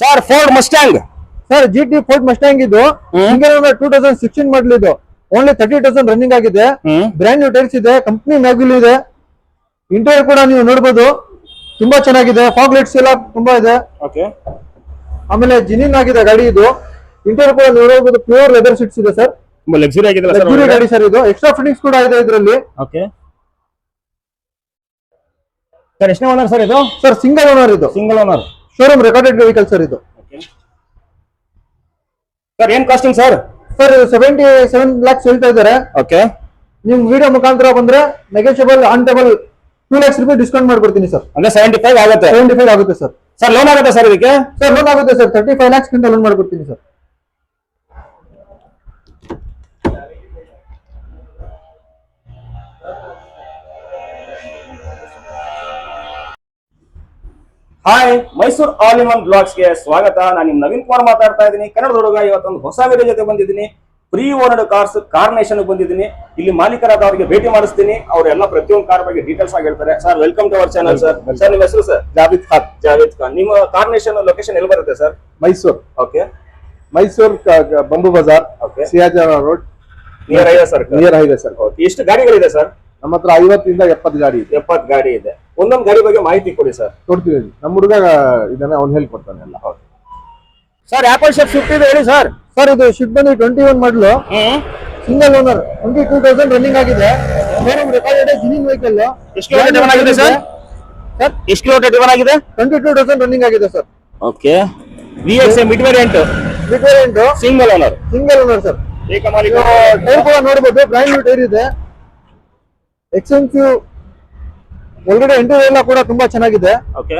Sir Ford Mustang sir G T Ford Mustang ಇದು two thousand sixteen model ಇದು. Only thirty thousand running ಆಗಿದೆ. Brand brand new tyres ಇದೆ company mag wheel ಇದೆ. Interior ಕೂಡ ನೀವು ನೋಡಬಹುದು ತುಂಬಾ ಚೆನ್ನಾಗಿದೆ. ಫಾಗ್ ಲೈಟ್ಸ್ ಎಲ್ಲ ತುಂಬಾ ಇದೆ. ಓಕೆ ಆಮೇಲೆ ಜಿನಿನ್ ಆಗಿದೆ ಗಾಡಿ ಇದು. ಇಂಟೀರಿಯರ್ ಕೂಡ ನೀವು ನೋಡಬಹುದು ಪ್ಯೂರ್ ಲೆದರ್ ಸೀಟ್ಸ್ ಇದೆ ಸರ್ ತುಂಬಾ ಲಕ್ಸುರಿ ಸರ್ ಗಾಡಿ ಸರ್ ಇದು. ಎಕ್ಸ್ಟ್ರಾ ಫಿಟ್ಟಿಂಗ್ಸ್ ಕೂಡ ಇದೆ ಇದರಲ್ಲಿ. ಓಕೆ ಸರ್ ಎಷ್ಟನೇ ಓನರ್ ಸರ್ ಇದು? ಸರ್ ಸಿಂಗಲ್ ಓನರ್ ಇದು. Single owner showroom recorded vehicle sir ಇದು. ಸರ್ ಏನ್ costing sir sir seventy seven lakhs ಹೇಳ್ತಾ ಇದ್ದಾರೆ. ಓಕೆ ನಿಮ್ ವಿಡಿಯೋ ಮುಖಾಂತರ ಬಂದ್ರೆ negotiable on table two lakhs ರೂಪಾಯಿ ಡಿಸ್ಕೌಂಟ್ ಮಾಡ್ಬಿಡ್ತೀನಿ ಸರ್ ಅಂದ್ರೆ ಸೆವೆಂಟಿ ಫೈವ್ ಆಗುತ್ತೆ. ಸೆವೆಂಟಿ ಫೈವ್ ಆಗುತ್ತೆ ಸರ್ ಸರ್ ಲೋನ್ ಆಗುತ್ತೆ ಸರ್ ಇದಕ್ಕೆ? ಸರ್ ಲೋನ್ ಆಗುತ್ತೆ ಸರ್ ತರ್ಟಿ ಫೈವ್ ಲ್ಯಾಕ್ಸ್ ಗಂಟೆ ಲೋನ್ ಮಾಡ್ಬಿಡ್ತೀನಿ sir hi Mysuru all in one ಬ್ಲಾಗ್ಸ್ಗೆ ಸ್ವಾಗತ. ನಾನು ನಿಮ್ ನವೀನ್ ಕುಮಾರ್ ಮಾತಾಡ್ತಾ ಇದ್ದೀನಿ. ಕನ್ನಡ ಹುಡುಗ ಇವತ್ತೊಂದು ಹೊಸ ವಿಡಿಯೋ ಜೊತೆ ಬಂದಿದ್ದೀನಿ. ಪ್ರೀ ಓನರ್ಡ್ ಕಾರ್ಸ್ ಕಾರ್ನೇಷನ್ ಬಂದಿದ್ದೀನಿ. ಇಲ್ಲಿ ಮಾಲೀಕರಾದ ಅವರಿಗೆ ಭೇಟಿ ಮಾಡಿಸ್ತೀನಿ. ಅವರೆಲ್ಲ ಪ್ರತಿಯೊಂದು ಕಾರ್ ಬಗ್ಗೆ ಡೀಟೇಲ್ಸ್ ಆಗಿ ಹೇಳ್ತಾರೆ. Sir welcome to our channel sir sir ನಿಮ್ಮ ಹೆಸರು ಸರ್ ಜಾವಿದ್ ಖಾನ್. ಜಾವಿದ್ ಖಾನ್. ನಿಮ್ಮ ಕಾರ್ನೇಷನ್ ಲೊಕೇಶನ್ ಎಲ್ಲಿ ಬರುತ್ತೆ sir Mysore. Okay Mysore Bambu Bazaar. Okay ಸಿಯಾಜಾರ road. Near ಐದೆ ಸರ್ ನಿಯರ್ ಐದೆ ಸರ್ ಎಷ್ಟು ಗಾಡಿಗಳಿದೆ ಸರ್ ನಮ್ಮ ಹತ್ರ ಐವತ್ತರಿಂದ ಎಪ್ಪತ್ತು ಗಾಡಿ ಇದೆ. ಎಪ್ಪತ್ತು ಗಾಡಿ ಇದೆ. ಒಂದೊಂದು ಗಾಡಿ ಬಗ್ಗೆ ಮಾಹಿತಿ ಕೊಡಿ ಸರ್. ಕೊಡ್ತೀವಿ ನಮ್ಮ ಹುಡುಗ ಇದನ್ನ ಅವ್ನು ಹೇಳ್ಕೊಡ್ತಾನೆ ಎಲ್ಲ. ಸರ್ ಆಪಲ್ ಶೇಪ್ ಶಿಫ್ಟ್ ಇದೆ ಹೇಳಿ ಸರ್. ಸರ್ ಇದು ಶಿಫ್ಟ್ ಬಂದು twenty one model single owner twenty two thousand running ಆಗಿದೆ. ಜಿನಿನ್ ವೆಹಿಕಲ್ ಎಷ್ಟು ಕಿಲೋಮೀಟರ್ ಆಗಿದೆ ಸರ್? ಸರ್ ಎಷ್ಟು ಕಿಲೋಮೀಟರ್ ಆಗಿದೆ? ಟ್ವೆಂಟಿ ಟೂ ತೌಸಂಡ್ ರನ್ನಿಂಗ್ ಆಗಿದೆ sir okay V X mid variant different single owner single owner sir tyre ಕೂಡ ನೋಡಬಹುದು brand new tyre ಇದೆ. Expensive ಒಳಗಡೆ ಇಂಟೀರಿಯರ್ ಎಲ್ಲ ಕೂಡ ತುಂಬಾ ಚೆನ್ನಾಗಿದೆ. ಓಕೆ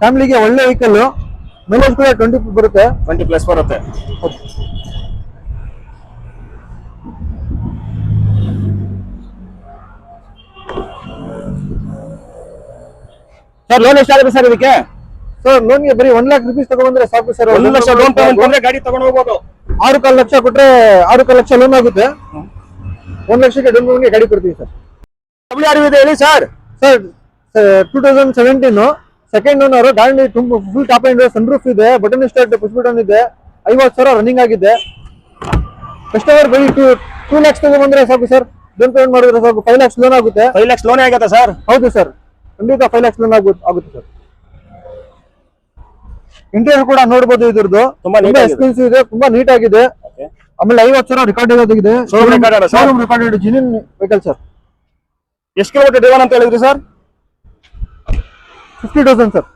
ಫ್ಯಾಮಿಲಿಗೆ ಒಳ್ಳೆ ವೆಹಿಕಲ್ ಮೈಲೇಜ್ ಕೂಡ ಟ್ವೆಂಟಿ ಬರುತ್ತೆ. ಟ್ವೆಂಟಿ ಪ್ಲಸ್ ಬರುತ್ತೆ. ಸರ್ ಲೋನ್ ಎಷ್ಟಾಗುತ್ತೆ ಸರ್ ಇದಕ್ಕೆ? ಸರ್ ಲೋನ್ಗೆ ಬರೀ ಒನ್ ಲ್ಯಾಕ್ ರುಪೀಸ್ ತಗೊಂಡ್ರೆ ಸಾಕು ಸರ್ ಒಂದು ಲಕ್ಷ ಲೋನ್ ಬಂದ್ರೆ ಗಾಡಿ ತಗೊಂಡು ಹೋಗ್ಬೋದು. ಆರು ಕಾಲು ಲಕ್ಷ ಕೊಟ್ರೆ ಆರು ಕಾಲು ಲಕ್ಷ ಲೋನ್ ಆಗುತ್ತೆ. ಒಂದ್ ಲಕ್ಷಕ್ಕೆ ಡೌನ್ ಪೇಮೆಂಟ್ಗೆ ಗಾಡಿ ಕೊಡ್ತೀವಿ ಸರ್. ಡಬ್ಲ್ಯೂ ಆರ್ ಇದೆ ಹೇಳಿ sir. Sir two thousand seventeen second owner ಗಾಡಿ ತುಂಬ ಫುಲ್ ಟಾಪ್ ಇದೆ ಸನ್ ರೂಫ್ ಇದೆ ಬಟನ್ ಸ್ಟಾರ್ಟ್ ಪುಷ್ ಬಟನ್ ಇದೆ ಐವತ್ತು ಸಾವಿರ ರನ್ನಿಂಗ್ ಆಗಿದೆ. ಕಸ್ಟಮರ್ ಬರೀ ಟೂ ಟೂ ಲ್ಯಾಕ್ಸ್ ತಗೊಂಡ್ಬಂದ್ರೆ ಸಾಕು ಸರ್. ಡೌನ್ ಪೇಮೆಂಟ್ ಮಾಡಿದ್ರೆ ಸಾಕು ಫೈವ್ ಲ್ಯಾಕ್ಸ್ ಲೋನ್ ಆಗುತ್ತೆ. ಫೈವ್ ಲ್ಯಾಕ್ಸ್ ಲೋನ್ ಆಗುತ್ತೆ ಸರ್? ಹೌದು ಸರ್. ಖಂಡಿತ ಫೈವ್ ಲ್ಯಾಕ್ಸ್ ಲೋನ್ ಆಗುತ್ತೆ ಆಗುತ್ತೆ ಸರ್. ಇಂಟೀರಿಯರ್ ಕೂಡ ನೋಡ್ಬೋದು ಇದ್ರದ್ದು. ತುಂಬಾ ಎಕ್ಸ್ಪೆನ್ಸಿವ್ ಇದೆ ತುಂಬಾ ನೀಟ್ ಆಗಿದೆ. ಆಮೇಲೆ ಐವತ್ತು ಸಾವಿರ ರೆಕಾರ್ಡ್ ಆಗಿದೆ showroom record? Showroom genuine vehicle sir ಎಷ್ಟು ಕಿಲೋಮೀಟರ್ ಡಿವನ್ ಅಂತ ಹೇಳಿದ್ರಿ sir fifty thousand sir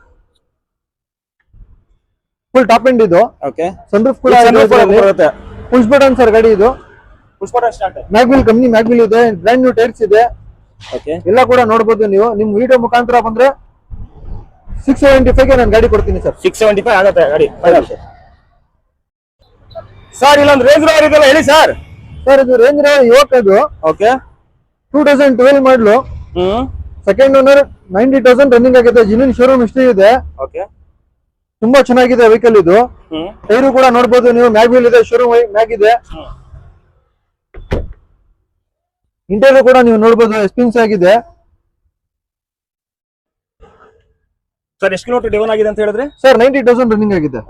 full top end ಇದು. ಓಕೆ ಸನ್ರೂಫ್ ಕೂಡ ಬರುತ್ತೆ. ಪುಷ್ ಬಟನ್ ಸರ್ ಗಾಡಿ ಇದು. ಪುಷ್ಪಟ start mag wheel company mag wheel ಇದೆ. ಬ್ರ್ಯಾಂಡ್ ನ್ಯೂ ಟೈರ್ಸ್ ಇದೆ. ಓಕೆ ಎಲ್ಲ ಕೂಡ ನೋಡಬಹುದು ನೀವು. ನಿಮ್ ವಿಡಿಯೋ ಮುಖಾಂತರ ಬಂದ್ರೆ ಸಿಕ್ಸ್ ಸೆವೆಂಟಿ ಫೈವ್ಗೆ ನಾನು ಗಾಡಿ ಕೊಡ್ತೀನಿ ಸರ್ ಸಿಕ್ಸ್ ಸೆವೆಂಟಿ ಫೈವ್ ಆಗುತ್ತೆ ಗಾಡಿ. ಸರ್ ಇಲ್ಲೊಂದು ರೇಂಜ್ ರೋವರ್ ಇದೆಲ್ಲ ಹೇಳಿ ಸರ್ ಸರ್ ಇದು ರೇಂಜ್ ಯುವಕ್ ಅದು okay two thousand twelve model hmm. Second owner ninety thousand running ಆಗಿದೆ. ಜಿನಿನ್ ಶೋರೂಮ್ ಹಿಸ್ಟ್ರಿ ಇದೆ. ಓಕೆ ತುಂಬಾ ಚೆನ್ನಾಗಿದೆ ವೆಹಿಕಲ್ ಇದು. ಹ್ಮ್. ಟೈರು ಕೂಡ ನೋಡಬಹುದು ನೀವು. ಮ್ಯಾಗ್ ವೀಲ್ ಇದೆ ಶೋರೂಮ್ ಮ್ಯಾಗ್ ಇದೆ. ಇಂಟೀರಿಯರ್ ಕೂಡ ನೀವು ನೋಡಬಹುದು ಎಕ್ಸ್ಪೆನ್ಸ್ ಆಗಿದೆ. ಸರ್ ಎಷ್ಟು ಕಿಲೋಮೀಟರ್ ಡಿವನ್ ಆಗಿದೆ ಅಂತ ಹೇಳಿದ್ರೆ? ಸರ್ ನೈಂಟಿ ತೌಸಂಡ್ ರನ್ನಿಂಗ್ ಆಗಿದೆ.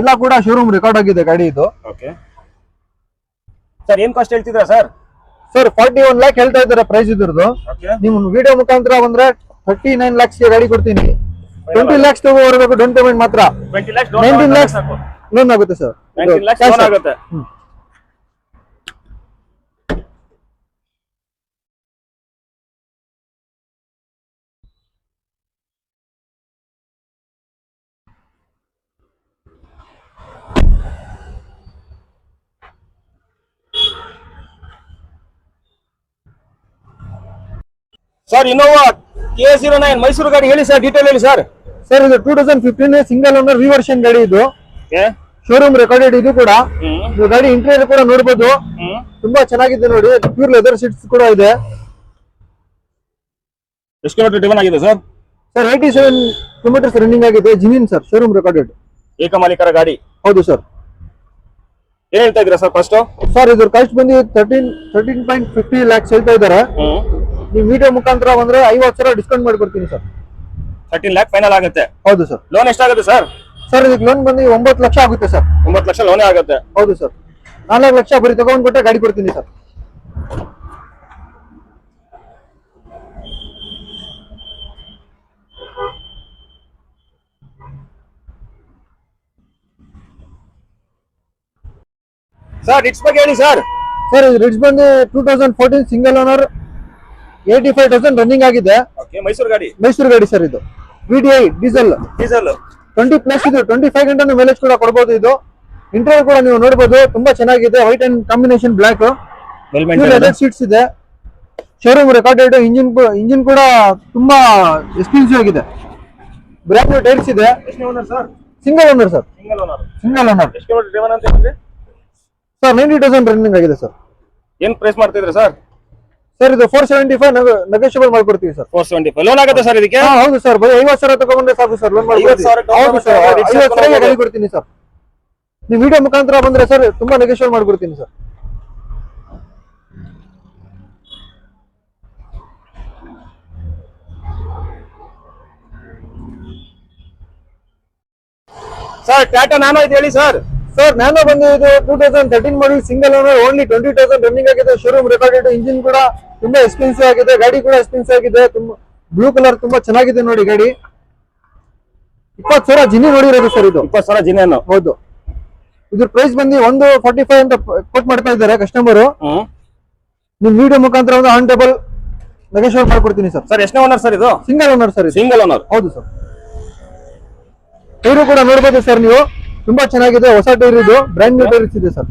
ಎಲ್ಲ ಕೂಡ ಶೋರೂಮ್ ರೆಕಾರ್ಡ್ ಆಗಿದೆ ಗಾಡಿ ಇದು. ಓಕೆ ಸರ್ ಏನ್ cost ಹೇಳ್ತಿದ್ರಾ sir sir forty one lakh ಹೇಳ್ತಾ ಇದ್ದಾರೆ ಪ್ರೈಸ್ ಇದ್ರದ್ದು. ನಿಮ್ ವಿಡಿಯೋ ಮುಖಾಂತರ ಬಂದ್ರೆ ಥರ್ಟಿ ನೈನ್ ಲ್ಯಾಕ್ಸ್ ಗಾಡಿ ಕೊಡ್ತೀನಿ. ಟ್ವೆಂಟಿ ಲ್ಯಾಕ್ಸ್ ತಗೋಬರ್ಬೇಕು ಡೌನ್ ಪೇಮೆಂಟ್ ಮಾತ್ರ. ನೈನ್ಟೀನ್ ಲ್ಯಾಕ್ಸ್ ಲೋನ್ ಆಗುತ್ತೆ ಸರ್ ಲೋನ್ ಆಗುತ್ತೆ sir Innova K zero nine Mysuru ಗಾಡಿ ಹೇಳಿ ಸರ್ ಡೀಟೇಲ್ ಹೇಳಿ ಸರ್ ಸರ್ ಇದು two thousand fifteen single owner reversion ಗಾಡಿ ಇದು. ಶೋರೂಮ್ ರೆಕಾರ್ಡೆಡ್ ಇದು ಕೂಡ. ಇದು ಗಾಡಿ ಇಂಟೀರಿಯರ್ ಕೂಡ ನೋಡಬಹುದು ತುಂಬಾ ಚೆನ್ನಾಗಿದೆ ನೋಡಿ. ಪ್ಯೂರ್ ಲೆದರ್ ಸೀಟ್ಸ್ ಕೂಡ ಇದೆ. ಎಷ್ಟು ಕಿಲೋಮೀಟರ್ ಡಿವನ್ ಆಗಿದೆ sir sir eighty seven kilometres running ಆಗಿದೆ ಜಿನಿನ್ ಸರ್ ಶೋರೂಮ್ ರೆಕಾರ್ಡೆಡ್ ಏಕಮಾಲಿಕರ ಗಾಡಿ. ಹೌದು ಸರ್ ಏನ್ ಹೇಳ್ತಾ ಇದ್ದೀರಾ ಸರ್ ಫಸ್ಟ್ ಸರ್ ಇದ್ರ ಕಾಸ್ಟ್ ಬಂದು thirteen thirteen point fifty lakhs ಹೇಳ್ತಾ ಇದ್ದಾರೆ. ನೀವು ವಿಡಿಯೋ ಮುಖಾಂತರ ಬಂದ್ರೆ ಐವತ್ತು ಸಾವಿರ ಡಿಸ್ಕೌಂಟ್ ಮಾಡ್ಕೊಡ್ತೀನಿ ಸರ್. ತರ್ಟೀನ್ ಲ್ಯಾಕ್ ಫೈನಲ್ ಆಗುತ್ತೆ. ಹೌದು ಸರ್. ಲೋನ್ ಎಷ್ಟಾಗುತ್ತೆ ಸರ್ ಸರ್ ಇದಕ್ಕೆ ಲೋನ್ ಬಂದು ಒಂಬತ್ತು ಲಕ್ಷ ಆಗುತ್ತೆ ಸರ್. ಒಂಬತ್ತು ಲಕ್ಷ ಲೋನೇ ಆಗುತ್ತೆ. ಹೌದು ಸರ್. ನಾಲ್ಕು ಲಕ್ಷ ಬರೀ ತಗೊಂಡ್ಬಿಟ್ಟೆ ಗಾಡಿ ಕೊಡ್ತೀನಿ ಸರ್. ಸರ್ ರಿಟ್ಸ್ ಬಗ್ಗೆ ಹೇಳಿ ಸರ್ ಸರ್ ಇದು ರಿಟ್ಸ್ ಬಂದು two thousand fourteen single owner eighty five thousand running ಆಗಿದೆ. ಓಕೆ ಮೈಸೂರು ಗಾಡಿ. ಮೈಸೂರು ಗಾಡಿ ಸರ್ ಇದು. V D I diesel diesel twenty plus ಇದು ಟ್ವೆಂಟಿ ಫೈವ್ ಗಂಟೆ ಮೈಲೇಜ್ ಕೂಡ ಕೊಡಬಹುದು ಇದು. ಇಂಟರ್ವ್ಯೂ ಕೂಡ ನೀವು ನೋಡಬಹುದು ತುಂಬಾ ಚೆನ್ನಾಗಿದೆ. White and combination black seats ಇದೆ. ಶೋರೂಮ್ ರೆಕಾರ್ಡೆಡ್ ಇಂಜಿನ್ ಇಂಜಿನ್ ಕೂಡ ತುಂಬಾ ಎಕ್ಸ್ಪೆನ್ಸಿವ್ ಆಗಿದೆ. ಬ್ರ್ಯಾಂಡ್ ನ್ಯೂ ಟೈರ್ಸ್ ಇದೆ. ಎಷ್ಟನೇ owner sir single owner sir single owner single owner sir ninety thousand running ಆಗಿದೆ ಸರ್ ಏನ್ ಪ್ರೈಸ್ ಮಾಡ್ತಿದ್ರೆ ಸರ್ ಸರ್ ಇದು ಫೋರ್ ಸೆವೆಂಟಿ ಫೈವ್ ನೆಗೋಷಿಯಬಲ್ ಮಾಡ್ಕೊಡ್ತೀವಿ sir four seventy five loan ಆಗುತ್ತೆ ಸರ್ ಇದಕ್ಕೆ? ಹೌದು ಸರ್ ಬರೀ ಐವತ್ತು ಸಾವಿರ ತಗೊಂಡ್ರೆ ಸಾಕು ಸರ್ ಲೋನ್ 50,000 ಹೌದು ಸರ್ payment ಐವತ್ತು ಮಾಡಿ ಕೊಡ್ತೀನಿ ಸರ್ ನೀವು ವಿಡಿಯೋ ಮುಖಾಂತರ ಬಂದ್ರೆ ಸರ್ ತುಂಬಾ ನೆಗೋಷಿಯಬಲ್ ಮಾಡ್ಕೊಡ್ತೀನಿ ಸರ್ ಸರ್ ಟಾಟಾ ನಾನು ಇದು ಹೇಳಿ ಸರ್ ಸರ್ ನಾನು ಬಂದು ಇದು two thousand thirteen model single owner only twenty thousand running ಆಗಿದೆ. ಶೋರೂಮ್ ರೆಕಾರ್ಡೆಡ್ ಇಂಜಿನ್ ಕೂಡ ತುಂಬಾ ಎಕ್ಸ್ಪೆನ್ಸಿವ್ ಆಗಿದೆ. ಗಾಡಿ ಕೂಡ ಎಕ್ಸ್ಪೆನ್ಸಿವ್ ಆಗಿದೆ. ತುಂಬಾ ಬ್ಲೂ ಕಲರ್ ತುಂಬಾ ಚೆನ್ನಾಗಿದೆ ನೋಡಿ ಗಾಡಿ. ಇಪ್ಪತ್ತು ಸಾವಿರ ಜಿನಿ ನೋಡಿರೋದು ಸರ್ ಇದು. ಇಪ್ಪತ್ತು ಸಾವಿರ ಜಿನೇನು ಹೌದು. ಇದ್ರ ಪ್ರೈಸ್ ಬಂದು ಒಂದು ಫಾರ್ಟಿ ಫೈವ್ ಅಂತ ಕೊಟ್ ಮಾಡ್ತಾ ಇದ್ದಾರೆ ಕಸ್ಟಮರ್ ನಿಮ್ ವಿಡಿಯೋ ಮುಖಾಂತರ ಒಂದು ಆನ್ ಟೇಬಲ್ ನೆಗೋಷಿಯೇಟ್ ಮಾಡ್ಕೊಡ್ತೀನಿ ಸರ್ ಸರ್ ಎಷ್ಟನೇ ಓನರ್ ಸರ್ ಇದು? Single owner sir single owner ಹೌದು ಸರ್ ಇವರು ಕೂಡ ನೋಡ್ಬೋದು ಸರ್ ನೀವು. ತುಂಬಾ ಚೆನ್ನಾಗಿದೆ. ಹೊಸ ಟೈರ್ ಇದು. ಬ್ರ್ಯಾಂಡ್ ನ್ಯೂ ಟೈರ್ಸ್ ಇದೆ ಸರ್.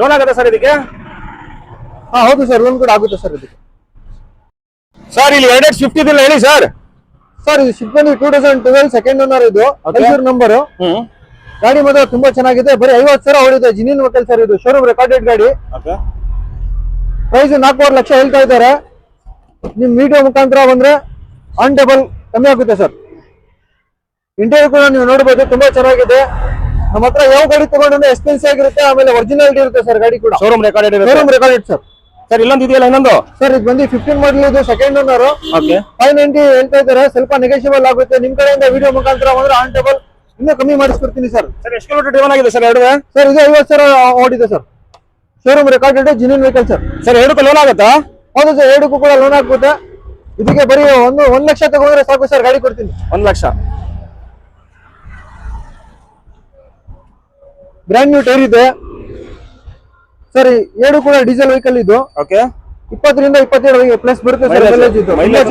ಲೋನ್ ಆಗುತ್ತೆ ಸರ್ ಇದಕ್ಕೆ? ಹಾ ಹೌದು ಸರ್. ಲೋನ್ ಕೂಡ ಆಗುತ್ತೆ ಸರ್ ಇದಕ್ಕೆ. ಸರ್ ಇಲ್ಲಿ ಎರಡೆರಡು ಶಿಫ್ಟ್ ಇದಿಲ್ಲ ಹೇಳಿ ಸರ್ ಸರ್ ಇದು ಶಿಫ್ಟ್ ಬಂದು two thousand twelve second owner ಇದು. ಮೈಸೂರು ನಂಬರ್ ಗಾಡಿ ಮಾತ್ರ ತುಂಬಾ ಚೆನ್ನಾಗಿದೆ. ಬರೀ ಐವತ್ತು ಸಾವಿರ ಹೊಡಿದೆ ಜಿನಿನ್ ಹೋಟೆಲ್ ಸರ್ ಇದು. ಶೋರೂಮ್ ರೆಕಾರ್ಡೆಡ್ ಗಾಡಿ. ಪ್ರೈಸ್ ನಾಲ್ಕೂವರೆ ಲಕ್ಷ ಹೇಳ್ತಾ ಇದ್ದಾರೆ. ನಿಮ್ ವಿಡಿಯೋ ಮುಖಾಂತರ ಬಂದ್ರೆ ಆನ್ ಟೇಬಲ್ ಕಮ್ಮಿ ಆಗುತ್ತೆ ಸರ್ ಇಂಟರ್ವ್ಯೂ ಕೂಡ ನೀವು ನೋಡಬಹುದು ತುಂಬಾ ಚೆನ್ನಾಗಿದೆ. ನಮ್ಮ ಹತ್ರ ಯಾವ ಗಾಡಿ ತಗೊಂಡ್ರೆ ಎಕ್ಸ್ಪೆನ್ಸಿ ಆಗಿರುತ್ತೆ ಆಮೇಲೆ ಒರಿಜಿನಾಲಿಟಿ ಇರುತ್ತೆ ಸರ್ ಗಾಡಿ ಕೂಡ. Showroom record showroom record sir. Sir ಇಲ್ಲೊಂದು ಇದೆಯಲ್ಲ ಇನ್ನೊಂದು? ಸರ್ ಇದು ಬಂದು ಫಿಫ್ಟೀನ್ ಮಾಡಲ್ ಇದು second owner okay five ninety ಹೇಳ್ತಾ ಇದ್ದಾರೆ ಸ್ವಲ್ಪ ನೆಗೆಷಿಯಬಲ್ ಆಗುತ್ತೆ. ನಿಮ್ ಕಡೆಯಿಂದ ವಿಡಿಯೋ ಮುಖಾಂತರ ಬಂದ್ರೆ ಆನ್ ಟೇಬಲ್ ಇನ್ನೂ ಕಮ್ಮಿ ಮಾಡಿಸ್ಕೊಡ್ತೀನಿ ಸರ್. ಸರ್ ಎಷ್ಟು ಕಿಲೋಮೀಟರ್ ಡ್ರೈವನ್ ಆಗಿದೆ ಸರ್ ಎರಡು ಸರ್ ಇದು ಐವತ್ತು ಸಾವಿರ ಓಡಿದೆ sir. Showroom recorded genuine vehicle sir. Sir ಎರಡಕ್ಕೂ ಲೋನ್ ಆಗುತ್ತಾ? ಹೌದು ಸರ್ ಎರಡಕ್ಕೂ ಕೂಡ ಲೋನ್ ಆಗುತ್ತೆ ಇದಕ್ಕೆ ಬರೀ ಒಂದು ಒಂದ್ ಲಕ್ಷ ತಗೊಂಡ್ರೆ ಸಾಕು ಸರ್ ಗಾಡಿ ಕೊಡ್ತೀನಿ. ಒಂದ್ ಲಕ್ಷ. ಬ್ರ್ಯಾಂಡ್ ನ್ಯೂ ಟೈರ್ ಇದೆ. ಸರಿ ಎರಡು ಕೂಡ ಡೀಸೆಲ್ ವೆಹಿಕಲ್ ಇದು. ಓಕೆ ಇಪ್ಪತ್ತರಿಂದ ಇಪ್ಪತ್ತೇಳು ಪ್ಲಸ್ ಬರುತ್ತೆ ಸರ್ ಮೈಲೇಜ್ ಇದು. ಮೈಲೇಜ್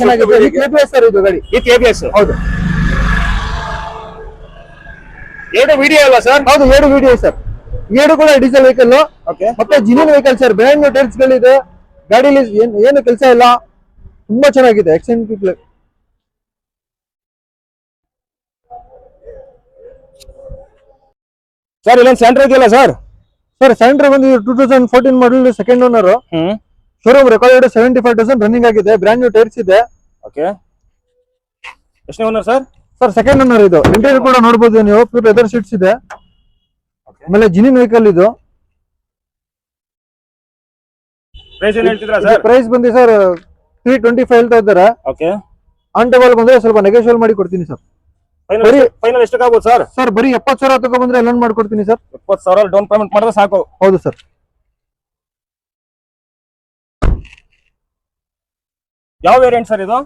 ಚೆನ್ನಾಗಿದೆ. ಇದು ABS ಸರ್ ಇದು ಗಾಡಿ. ಇದು ಕೆಪಿಎಸ್ ಹೌದು. ಎರಡು ವಿಡಿಯೋ ಅಲ್ಲ ಸರ್ ಹೌದು ಎರಡು ವಿಡಿಯೋ ಸರ್ ಎರಡು ಕೂಡ ಡೀಸೆಲ್ ವೆಹಿಕಲ್ ಓಕೆ ಮತ್ತೆ genuine vehicle sir brand new tyres ಗಳಿದೆ. ಗಾಡಿಲಿ ಏನ್ ಏನು ಕೆಲಸ ಇಲ್ಲ. ತುಂಬಾ ಚೆನ್ನಾಗಿದೆ. ಎಕ್ಸೆಂಟ್ ಸರ್ ಇಲ್ಲೊಂದು ಸೆಂಟರ್ ಇದೆಯಲ್ಲ ಸರ್ ಸರ್ ಸೆಂಟರ್ ಬಂದು two thousand fourteen model second owner hmm. Showroom record seventy five thousand running ಆಗಿದೆ ಬ್ರ್ಯಾಂಡ್ ನ್ಯೂ ಟೈರ್ಸ್ ಇದೆ. ಓಕೆ ಎಷ್ಟನೇ owner sir sir second owner ಇದು. ಇಂಟೀರಿಯರ್ ಕೂಡ ನೋಡಬಹುದು ನೀವು ಪ್ಯೂರ್ ಲೆದರ್ ಸೀಟ್ಸ್ ಇದೆ. ಆಮೇಲೆ ಜಿನಿನ್ ವೆಹಿಕಲ್ ಇದು. ಪ್ರೈಸ್ ಏನು ಹೇಳ್ತಿದ್ರಾ ಸರ್ ಪ್ರೈಸ್ ಬಂದು ಸರ್ ತ್ರೀ ಟ್ವೆಂಟಿ ಫೈವ್ ಹೇಳ್ತಾ ಇದ್ದಾರೆ. ಓಕೆ ಆನ್ ಟೇಬಲ್ ಬಂದ್ರೆ ಸ್ವಲ್ಪ ನೆಗೋಶಿಯಲ್ ಮಾಡಿ ಕೊಡ್ತೀನಿ ಸರ್ ಬರೀ- ಫೈನಲ್ ಎಷ್ಟಕ್ಕಾಗ್ಬೋದು ಸರ್ ಸರ್ ಬರೀ ಎಪ್ಪತ್ತು ಸಾವಿರ ತಗೊಂಡ್ಬಂದ್ರೆ ಲೋನ್ ಮಾಡ್ಕೊಡ್ತೀನಿ ಸರ್ ಇಪ್ಪತ್ತು ಸಾವಿರ ಡೌನ್ ಪೇಮೆಂಟ್ ಮಾಡಿದ್ರೆ ಸಾಕು. ಹೌದು ಸರ್ ಯಾವ ವೇರಿಯಂಟ್ ಸರ್ ಇದು?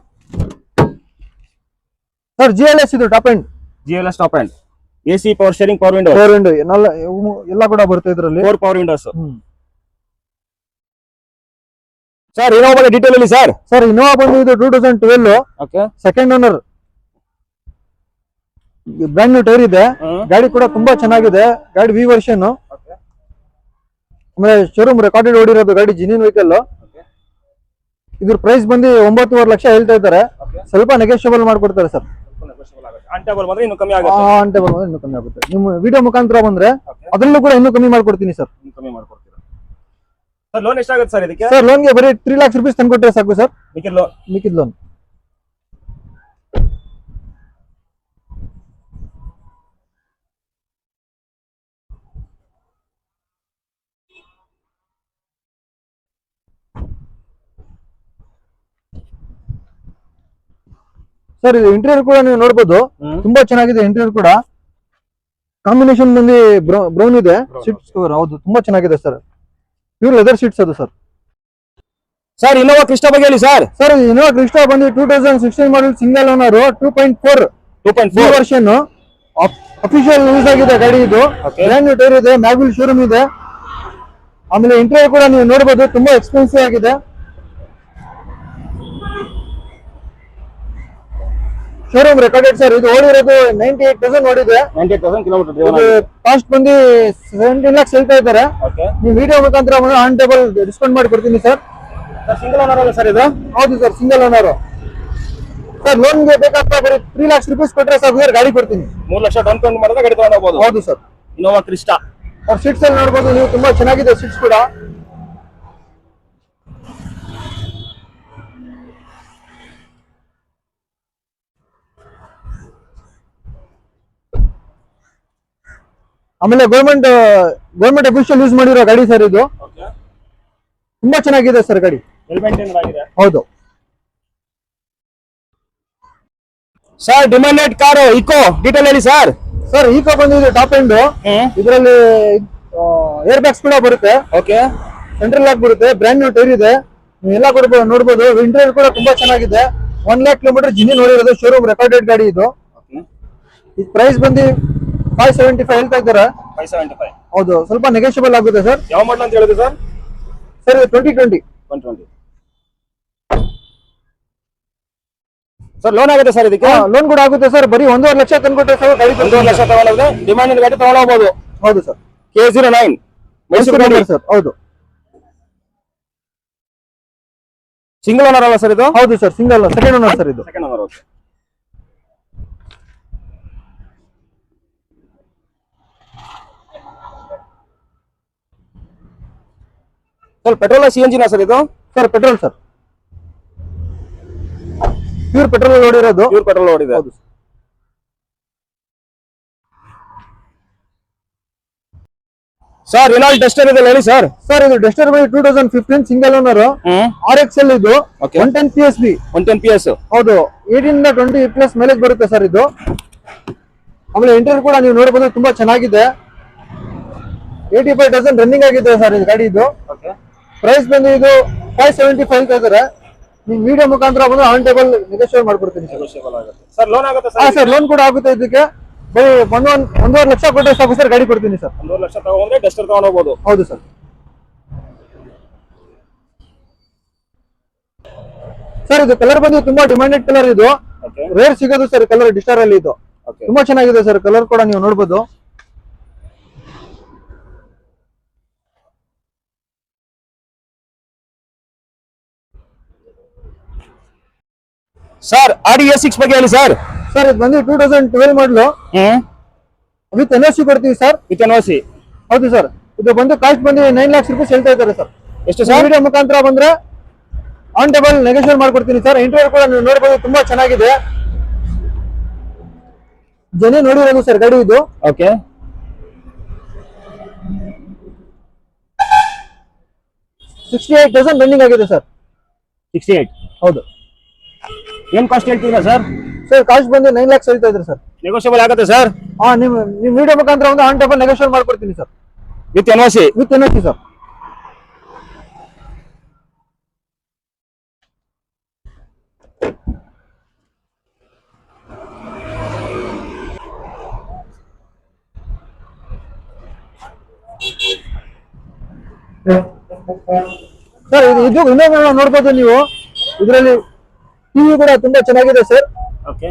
ಸರ್ ಜಿ ಎಲ್ ಎಸ್ ಇದು top end G L S top end A C power steering power window power window ಎಲ್ಲ ಎಲ್ಲ ಕೂಡ ಬರುತ್ತೆ ಇದರಲ್ಲಿ. Four power windows sir Innova ಬಗ್ಗೆ ಡೀಟೇಲ್ ಅಲ್ಲಿ ಸರ್ ಸರ್ ಇನೋವಾ ಬಂದು ಇದು two thousand twelve okay second owner brand new tyre ಇದೆ ಗಾಡಿ ಕೂಡ ತುಂಬಾ ಚೆನ್ನಾಗಿದೆ. ಗಾಡಿ ವಿ ವರ್ಷನ್ ಆಮೇಲೆ ಶೋರೂಮ್ ರೆಕಾರ್ಡೆಡ್ ಓಡಿರೋದು ಗಾಡಿ ಜಿನಿನ್ ವೆಹಿಕಲ್ ಇದ್ರ ಪ್ರೈಸ್ ಬಂದು ಒಂಬತ್ತುವರೆ ಲಕ್ಷ ಹೇಳ್ತಾ ಇದ್ದಾರೆ. ಸ್ವಲ್ಪ ನೆಗೋಷಿಯಬಲ್ ಮಾಡ್ಕೊಡ್ತಾರೆ ಸರ್. ಇನ್ನು ಕಮ್ಮಿ ಆಗುತ್ತೆ. ನಿಮ್ಮ ವಿಡಿಯೋ ಮುಖಾಂತರ ಬಂದ್ರೆ. ಅದರಲ್ಲೂ ಕೂಡ ಇನ್ನೂ ಕಮ್ಮಿ ಮಾಡ್ಕೊಡ್ತೀನಿ ಸರ್. ಕಮ್ಮಿ ಮಾಡ್ಕೊಡ್ತೀರಾ? ಸರ್ ಲೋನ್ ಎಷ್ಟಾಗುತ್ತೆ ಸರ್ ಇದಕ್ಕೆ? ಸರ್ ಲೋನ್ಗೆ ಬರೀ ತ್ರೀ ಲ್ಯಾಕ್ಸ್ ರುಪೀಸ್ ತಂದ್ಕೊಟ್ರೆ ಸಾಕು ಸರ್. ಮಿಕ್ಕಿದ ಲೋನ್ ಮಿಕ್ಕಿದ್ ಲೋನ್ ಸರ್ ಇದು ಇಂಟೀರಿಯರ್ ಕೂಡ ನೀವು ನೋಡಬಹುದು ತುಂಬಾ ಚೆನ್ನಾಗಿದೆ ಇಂಟೀರಿಯರ್ ಕೂಡ. ಕಾಂಬಿನೇಷನ್ ಬಂದು ಬ್ರೌನ್ ಇದೆ. ಸೀಟ್ಸ್ ಕವರ್ ಹೌದು ತುಂಬಾ ಚೆನ್ನಾಗಿದೆ ಸರ್. ಪ್ಯೂರ್ ಲೆದರ್ ಸೀಟ್ಸ್ ಅದು ಸರ್. ಸರ್ ಇನ್ನೋವಾ ಕ್ರಿಸ್ಟಾ ಬಗ್ಗೆ ಹೇಳಿ ಸರ್. ಸರ್ ಇನೋವಾ ಕ್ರಿಸ್ಟಾ ಬಂದು two thousand sixteen model single owner two point four two point four version official use ಆಗಿದೆ ಗಾಡಿ ಇದು. ಬ್ರ್ಯಾಂಡ್ ಟೈರ್ ಇದೆ ಮ್ಯಾಗ್ವಿಲ್ ಶೋರೂಮ್ ಇದೆ. ಆಮೇಲೆ ಇಂಟೀರಿಯರ್ ಕೂಡ ನೀವು ನೋಡಬಹುದು ತುಂಬಾ ಎಕ್ಸ್ಪೆನ್ಸಿವ್ ಆಗಿದೆ. ಶೋರೂಮ್ ರೆಕಾರ್ಡೆಡ್ ಸರ್ ಇದು ಓಡಿರೋದು ನೈಂಟಿ ಏಟ್ ತೌಸಂಡ್ ಓಡಿದೆ ನೈಂಟಿ ತೌಸಂಡ್ ಕಿಲೋಮೀಟರ್ ಇದು ಕಾಸ್ಟ್ ಬಂದು ಸೆವೆಂಟೀನ್ ಲ್ಯಾಕ್ಸ್ ಹೇಳ್ತಾ ಇದ್ದಾರೆ. ನೀವು ವಿಡಿಯೋ ಮುಖಾಂತರ ಆನ್ ಟೇಬಲ್ ಡಿಸ್ಕೌಂಟ್ ಮಾಡಿ ಕೊಡ್ತೀನಿ ಸರ್ ಸಿಂಗಲ್ ಓನರ್ ಅಲ್ಲ ಸರ್ ಇದು? ಹೌದು ಸರ್ ಸಿಂಗಲ್ ಓನರ್ ಸರ್ ಲೋನ್ಗೆ ಬೇಕಾದ್ರೆ ಬರೀ ತ್ರೀ ಲ್ಯಾಕ್ಸ್ ರುಪೀಸ್ ಕೊಟ್ಟರೆ ಸರ್ ಸರ್ ಗಾಡಿ ಕೊಡ್ತೀನಿ. ಮೂರು ಲಕ್ಷ ಡೌನ್ ಪೇಮೆಂಟ್ ಮಾಡಿದ್ರೆ ಗಾಡಿ ತಗೊಂಡು ಹೋಗ್ಬೋದು ಹೌದು ಸರ್ ಇನೋವಾ ಕ್ರಿಸ್ಟಾ ಅವ್ರ ಸೀಟ್ಸ್ ಅಲ್ಲಿ ನೋಡ್ಬೋದು ನೀವು ತುಂಬಾ ಚೆನ್ನಾಗಿದೆ ಸೀಟ್ಸ್ ಕೂಡ. ಆಮೇಲೆ ಗೌರ್ಮೆಂಟ್ ಗೌರ್ಮೆಂಟ್ ಅಫಿಷಿಯಲ್ ಯೂಸ್ ಮಾಡಿರೋ ಗಾಡಿ ಸರ್ ಇದು. ಓಕೆ ತುಂಬಾ ಚೆನ್ನಾಗಿದೆ ಸರ್ ಗಾಡಿ. ಹೌದು. Sir demanded car Eeco detail ಹೇಳಿ ಸರ್ ಸರ್ ಇಕೋ ಬಂದಿದೆ ಟಾಪ್ ಎಂಡ್ ಇದರಲ್ಲಿ ಏರ್ ಬ್ಯಾಗ್ಸ್ ಕೂಡ ಬರುತ್ತೆ. ಓಕೆ ಸೆಂಟ್ರಲ್ ಲಾಕ್ ಬರುತ್ತೆ. ಬ್ರ್ಯಾಂಡ್ ನ್ಯೂ ಟೈರ್ ಇದೆ. ಎಲ್ಲ ಕೊಡ್ಬೋದು ನೋಡ್ಬೋದು. ಇಂಟೀರಿಯರ್ ಕೂಡ ತುಂಬಾ ಚೆನ್ನಾಗಿದೆ. ಒನ್ ಲ್ಯಾಕ್ ಕಿಲೋಮೀಟರ್ ಜಿನಿ ನೋಡಿರೋದು ಶೋರೂಮ್ ರೆಕಾರ್ಡೆಡ್ ಗಾಡಿ ಇದು. ಈ ಪ್ರೈಸ್ ಬಂದು ಫೈವ್ ಸೆವೆಂಟಿ ಫೈವ್ ಹೇಳ್ತಾ ಇದ್ದಾರೆ? ಫೈವ್ ಸೆವೆಂಟಿ ಫೈವ್ ಹೌದು ಸ್ವಲ್ಪ ನೆಗೋಷಿಯಬಲ್ ಆಗುತ್ತೆ ಸರ್. ಯಾವ ಮಾಡಲ್ ಅಂತ ಹೇಳಿದ್ರು ಸರ್? ಸರ್ ಇದು twenty twenty one twenty sir loan ಆಗುತ್ತೆ ಸರ್ ಇದಕ್ಕೆ? ಲೋನ್ ಕೂಡ ಆಗುತ್ತೆ ಸರ್. ಬರೀ ಒಂದೂವರೆ ಲಕ್ಷ ತಂದ್ಕೊಟ್ರೆ ಸರ್ ಗಾಡಿ ಒಂದೂವರೆ ಲಕ್ಷ ತಗೊಳ್ಳೋದು ಡಿಮ್ಯಾಂಡ್ ಗಾಡಿ ಹೋಗ್ಬೋದು ಹೌದು sir. K zero nine Mysuru sir ಹೌದು. ಸಿಂಗಲ್ ಓನರ್ ಅಲ್ಲ ಸರ್ ಇದು? ಹೌದು sir single second owner sir ಇದು. Second owner okay sir petrol C N ಜಿನ ಸರ್ ಇದು? Sir petrol sir pure petrol ನೋಡಿರೋದು. Pure petrol ಓಡಿದೆ ಹೌದು ಸರ್ ರಿನಾಲ್ಡ್ ಡಸ್ಟರ್ ಇದೆ ಹೇಳಿ ಸರ್ ಸರ್ ಇದು Duster by two thousand fifteen single owner R X L ಇದು. One ten P S B one ten P S ಹೌದು. Eighteen ಇಂದ twenty plus mileage ಬರುತ್ತೆ sir ಇದು. ಆಮೇಲೆ ಇಂಟರ್ ಕೂಡ ನೀವು ನೋಡಬಹುದು ತುಂಬಾ ಚೆನ್ನಾಗಿದೆ. ಏಯ್ಟಿ ಫೈವ್ ತೌಸಂಡ್ ರನ್ನಿಂಗ್ ಆಗಿದೆ ಸರ್ ಇದು ಗಾಡಿ ಇದು. ಓಕೆ ಪ್ರೈಸ್ ಬಂದು ಇದು ಫೈವ್ ಸೆವೆಂಟಿ ಫೈವ್ ಇದ್ದಾರೆ ನೀವು ವಿಡಿಯೋ ಮುಖಾಂತರ ಬಂದು ಆನ್ ಟೇಬಲ್ ನೆಗೋಷಿಯೇಟ್ ಮಾಡ್ಬಿಡ್ತೀನಿ ಸರ್ ಲೋನ್ ಆಗುತ್ತೆ. ಹಾ ಸರ್ ಲೋನ್ ಕೂಡ ಆಗುತ್ತೆ ಇದಕ್ಕೆ. ಬರೀ ಒಂದು ಒಂದೂವರೆ ಲಕ್ಷ ಕೊಟ್ಟರೆ ಸಾಕು ಸರ್ ಗಾಡಿ ಕೊಡ್ತೀನಿ ಸರ್ ಒಂದೂವರೆ ಲಕ್ಷ ತಗೊಂಡ್ರೆ ಡಸ್ಟರ್ ತಗೊಂಡು ಹೋಗ್ಬೋದು. ಹೌದು ಸರ್ ಸರ್ ಇದು ಕಲರ್ ಬಂದು ತುಂಬಾ ಡಿಮ್ಯಾಂಡೆಡ್ ಕಲರ್ ಇದು. ರೇರ್ ಸಿಗೋದು ಸರ್ ಕಲರ್ ಡಿಸ್ಟರ್ ಅಲ್ಲಿ ಇದು. ತುಂಬಾ ಚೆನ್ನಾಗಿದೆ ಸರ್ ಕಲರ್ ಕೂಡ ನೀವು ನೋಡ್ಬೋದು. ಸರ್ ಆಡಿ ಎಸ್ ಸಿಕ್ಸ್ ಬಗ್ಗೆ ಹೇಳಿ ಸರ್. ಸರ್ ಇದು ಬಂದು two thousand twelve model with N S C ಕೊಡ್ತೀವಿ ಸರ್. ವಿತ್ ಎನ್ ಸಿ ಹೌದು ಸರ್. ಇದು ಬಂದು ಕಾಸ್ಟ್ ಬಂದು ನೈನ್ ಲ್ಯಾಕ್ಸ್ ರೂಪಾಯಿ ಹೇಳ್ತಾ ಇದ್ದಾರೆ ಸರ್. ಎಷ್ಟು ಸರ್? ವಿಡಿಯೋ ಮುಖಾಂತರ ಬಂದ್ರೆ ಆನ್ ಟೇಬಲ್ ನೆಗೋಷಿಯೇಟ್ ಮಾಡ್ಕೊಡ್ತೀನಿ ಸರ್. ಇಂಟರ್ವ್ಯೂ ಕೂಡ ನೀವು ನೋಡ್ಬೋದು ತುಂಬಾ ಚೆನ್ನಾಗಿದೆ. ಜನ ನೋಡಿರೋದು ಸರ್ ಗಾಡಿ ಇದು. Okay. Sixty eight thousand running ಆಗಿದೆ ಸರ್. ಸಿಕ್ಸ್ಟಿ ಏಟ್ ಹೌದು. ಏನ್ ಕಾಸ್ಟ್ ಹೇಳ್ತೀರಾ ಸರ್ ಸರ್ ಕಾಸ್ಟ್ ಬಂದು ನೈನ್ ಲ್ಯಾಕ್ಸ್ ಹೇಳ್ತಾ ಇದ್ದಾರೆ ಸರ್ ನೆಗೋಷಿಯಬಲ್ ಆಗುತ್ತೆ ಸರ್ ಹಾ ನಿಮ್ ನಿಮ್ ವಿಡಿಯೋ ಮುಖಾಂತರ ಒಂದು ಆನ್ ಟೇಬಲ್ ನೆಗೋಷಿಯೇಟ್ ಮಾಡ್ಕೊಡ್ತೀನಿ sir with N C with N S C sir sir ಇದು ಇದು ಇನ್ನೊಂದು ನೋಡ್ಬೋದು ನೀವು. ಇದರಲ್ಲಿ ಟಿವಿ ಕೂಡ ತುಂಬಾ ಚೆನ್ನಾಗಿದೆ ಸರ್. ಓಕೆ.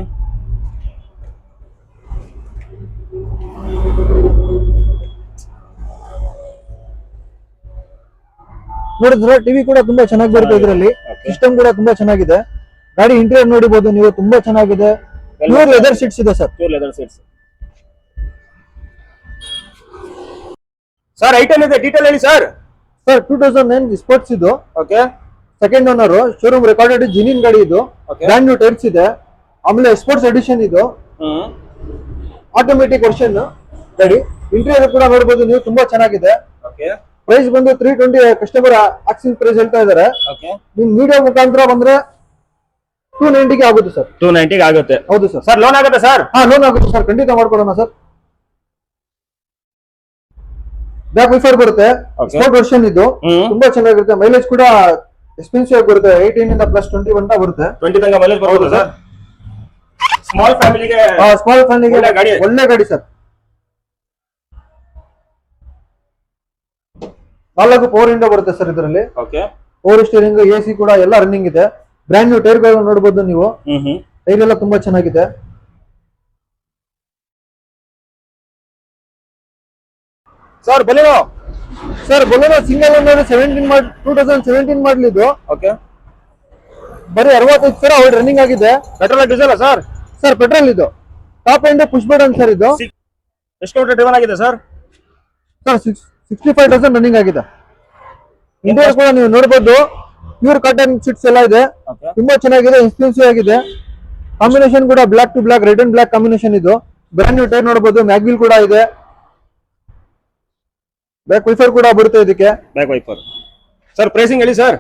ನೋಡಿದ್ರ ಟಿವಿ ಕೂಡ ತುಂಬಾ ಚೆನ್ನಾಗಿ ಬರುತ್ತೆ ಇದರಲ್ಲಿ. ಸಿಸ್ಟಮ್ ಕೂಡ ತುಂಬಾ ಚೆನ್ನಾಗಿದೆ. ಗಾಡಿ ಇಂಟೀರಿಯರ್ ನೋಡಿಬಹುದು ನೀವು ತುಂಬಾ ಚೆನ್ನಾಗಿದೆ. ಪ್ಯೂರ್ ಲೆದರ್ ಸೀಟ್ಸ್ ಇದೆ sir. Pure leather seats sir item ಇದೆ ಡೀಟೇಲ್ ಹೇಳಿ sir sir two thousand nine sports ಇದು. Okay second owner showroom recorded genuine ಗಾಡಿ ಇದು. ಬ್ರ್ಯಾಂಡ್ ನ್ಯೂ ಟೈರ್ಸ್ ಇದೆ. ಆಮೇಲೆ ಸ್ಪೋರ್ಟ್ಸ್ ಎಡಿಷನ್ ಇದು. ಆಟೋಮೆಟಿಕ್ ವರ್ಷನ್ ಗಾಡಿ ಇಂಟೀರಿಯರ್ ಕೂಡ ನೋಡಬಹುದು ನೀವು ತುಂಬಾ ಚೆನ್ನಾಗಿದೆ. ಪ್ರೈಸ್ ಬಂದು three twenty customer asking price ಹೇಳ್ತಾ ಇದ್ದಾರೆ. ಓಕೆ ನಿಮ್ ಮೀಡಿಯಾ ಮುಖಾಂತರ ಬಂದ್ರೆ ಟೂ ನೈಂಟಿಗೆ ಆಗುತ್ತೆ ಸರ್. ಟೂ ನೈಂಟಿಗೆ ಆಗುತ್ತೆ. ಹೌದು ಸರ್. ಸರ್ ಲೋನ್ ಆಗುತ್ತೆ ಸರ್? ಹಾ ಲೋನ್ ಆಗುತ್ತೆ ಸರ್. ಖಂಡಿತ ಮಾಡ್ಕೊಡೋಣ ಸರ್. ಬ್ಯಾಕ್ ವಿಫರ್ ಬರುತ್ತೆ. ಸ್ಪೋರ್ಟ್ ವರ್ಷನ್ ಇದು. ತುಂಬಾ ಚೆನ್ನಾಗಿರುತ್ತೆ. ಮೈಲೇಜ್ ಕೂಡ ಎಕ್ಸ್ಪೆನ್ಸಿವ್ ಆಗಿ ಬರುತ್ತೆ ಏಯ್ಟೀನ್ ಇಂದ ಪ್ಲಸ್ ಟ್ವೆಂಟಿ ಒನ್ ಬರುತ್ತೆ. ಟ್ವೆಂಟಿ ತನಕ ಮೈಲೇಜ್ ಬರ್ಬೋದು ಸರ್. ಸ್ಮಾಲ್ ಫ್ಯಾಮಿಲಿಗೆ ಸ್ಮಾಲ್ ಫ್ಯಾಮಿಲಿಗೆ ಒಳ್ಳೆ ಗಾಡಿ. ಒಳ್ಳೆ ಗಾಡಿ ಸರ್. ನಾಲ್ಕು ಫೋರ್ ಇಂದ ಬರುತ್ತೆ ಸರ್ ಇದರಲ್ಲಿ. Okay power steering A C ಕೂಡ ಎಲ್ಲ ರನ್ನಿಂಗ್ ಇದೆ. ಬ್ರ್ಯಾಂಡ್ ನ್ಯೂ ಟೈರ್ ಗಳನ್ನ ನೋಡಬಹುದು ನೀವು. ಟೈರ್ ಎಲ್ಲ ತುಂಬಾ ಚೆನ್ನಾಗಿದೆ. Sir Baleno sir Baleno single ಅನ್ನೋದು seventeen model two thousand seventeen model ಇದು. ಓಕೆ ಬರೀ ಅರವತ್ತೈದು ಸಾವಿರ ಅವ್ರು ರನ್ನಿಂಗ್ ಆಗಿದೆ. Petrol diesel sir sir petrol ಇದು. Top end push button sir ಇದು. ಎಷ್ಟು ಕಿಲೋಮೀಟರ್ ಡ್ರಿವನ್ ಆಗಿದೆ sir sir sixty five thousand running ಆಗಿದೆ. ಇಂಟೀರಿಯರ್ ಕೂಡ ನೀವು ನೋಡಬಹುದು ಪ್ಯೂರ್ ಕಾಟನ್ ಸೀಟ್ಸ್ ಎಲ್ಲ ಇದೆ. ತುಂಬಾ ಚೆನ್ನಾಗಿದೆ ಎಕ್ಸ್ಪೆನ್ಸಿವ್ ಆಗಿದೆ. ಕಾಂಬಿನೇಷನ್ ಕೂಡ black to black red and black combination ಇದು. ಬ್ರ್ಯಾಂಡ್ ನ್ಯೂ ಟೈರ್ ನೋಡಬಹುದು ಮ್ಯಾಗ್ವಿಲ್ ಕೂಡ ಇದೆ. ಬ್ಯಾಕ್ ವೈಫರ್ ಕೂಡ ಬರುತ್ತೆ ಇದಕ್ಕೆ. ಬ್ಯಾಕ್ ವೈಫರ್ ಸರ್ ಪ್ರೈಸಿಂಗ್ ಹೇಳಿ ಸರ್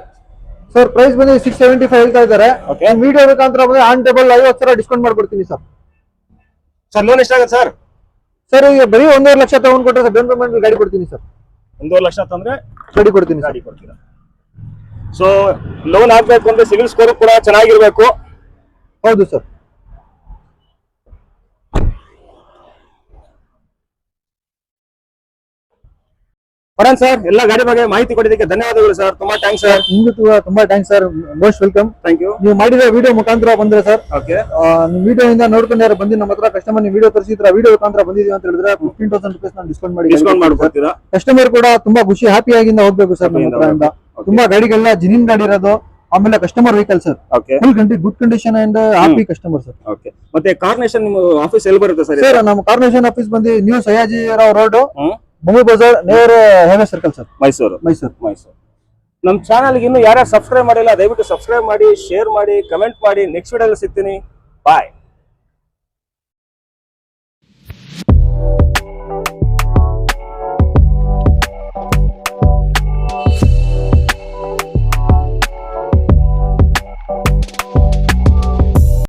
ಸರ್ ಪ್ರೈಸ್ ಬಂದು ಸಿಕ್ಸ್ ಸೆವೆಂಟಿ ಫೈವ್ ಹೇಳ್ತಾ ಇದ್ದಾರೆ. Okay. ವಿಡಿಯೋ ಬೇಕಂತ ಬಂದ್ರೆ ಆನ್ ಟೇಬಲ್ ಐವತ್ತು ಸಾವಿರ ಡಿಸ್ಕೌಂಟ್ ಮಾಡ್ಕೊಡ್ತೀನಿ ಸರ್ ಸರ್ ಲೋನ್ ಎಷ್ಟಾಗುತ್ತೆ ಸರ್ ಸರ್ ಈಗ ಬರೀ ಒಂದೂವರೆ ಲಕ್ಷ ತಗೊಂಡ್ ಕೊಟ್ಟರೆ ಸರ್ ಡೌನ್ ಪೇಮೆಂಟ್ ಗಾಡಿ ಕೊಡ್ತೀನಿ ಸರ್ ಒಂದೂವರೆ ಲಕ್ಷ ತಂದ್ರೆ ಗಾಡಿ ಕೊಡ್ತೀನಿ ಸರ್ ಗಾಡಿ ಕೊಡ್ತೀರಾ? ಸೊ ಲೋನ್ ಹಾಕ್ಬೇಕು ಅಂದ್ರೆ ಸಿವಿಲ್ ಸ್ಕೋರ್ ಕೂಡ ಚೆನ್ನಾಗಿರ್ಬೇಕು. ಹೌದು ಸರ್ ಪಡನ್ ಸರ್ ಎಲ್ಲ ಗಾಡಿ ಬಗ್ಗೆ ಮಾಹಿತಿ ಕೊಟ್ಟಿದ್ದಕ್ಕೆ ಧನ್ಯವಾದಗಳು ಸರ್. ತುಂಬಾ ಥ್ಯಾಂಕ್ಸ್ ಸರ್. ನಿಮ್ಗೂ ತುಂಬಾ thanks sir. Most welcome thank you ನೀವು ಮಾಡಿದ ವಿಡಿಯೋ ಮುಖಾಂತರ ಬಂದ್ರೆ ಸರ್ ಓಕೆ ನಿಮ್ ವಿಡಿಯೋ ಇಂದ ನೋಡ್ಕೊಂಡು ಯಾರು ಬಂದು ನಮ್ಮ ಹತ್ರ ಕಸ್ಟಮರ್ ನೀವು ವಿಡಿಯೋ ತರಿಸಿದ್ರ ವಿಡಿಯೋ ಮುಖಾಂತರ ಬಂದಿದೀವಿ ಅಂತ ಹೇಳಿದ್ರೆ ಫಿಫ್ಟೀನ್ ತೌಸಂಡ್ ರುಪೀಸ್ ನಾನು ಡಿಸ್ಕೌಂಟ್ ಮಾಡಿ ಡಿಸ್ಕೌಂಟ್ ಮಾಡ್ಕೊಡ್ತೀರಾ? ಕಸ್ಟಮರ್ ಕೂಡ ತುಂಬಾ ಖುಷಿ ಹ್ಯಾಪಿ ಆಗಿಂದ ಹೋಗ್ಬೇಕು ಸರ್ ನಮ್ಮ ಹತ್ರ ಇಂದ ತುಂಬಾ ಗಾಡಿಗಳನ್ನ ಜಿನಿನ್ ಗಾಡಿ ಇರೋದು ಆಮೇಲೆ customer vehicle sir. Okay full good condition and happy customer sir. Okay ಮತ್ತೆ ಕಾರ್ನೇಷನ್ ನಿಮ್ಮ ಆಫೀಸ್ ಎಲ್ಲಿ ಬರುತ್ತೆ ಸರ್ ಸರ್ ನಮ್ಮ ಕಾರ್ನೇಷನ್ ಆಫೀಸ್ ಬಂದು new Sayaji Rao road hmm Bomme Bazaar ನೇರ ಹೆವೆ ಸರ್ಕಲ್ ಸರ್ ಮೈಸೂರು. ಮೈಸೂರು. ಮೈಸೂರು. ನಮ್ಮ ಚಾನಲ್ಗೆ ಇನ್ನು ಯಾರ್ಯಾರು ಸಬ್ಸ್ಕ್ರೈಬ್ ಮಾಡಿಲ್ಲ ದಯವಿಟ್ಟು ಸಬ್ಸ್ಕ್ರೈಬ್ ಮಾಡಿ ಶೇರ್ ಮಾಡಿ ಕಮೆಂಟ್ ಮಾಡಿ. ನೆಕ್ಸ್ಟ್ ವಿಡಿಯೋದಲ್ಲಿ ಸಿಗ್ತೀನಿ. ಬಾಯ್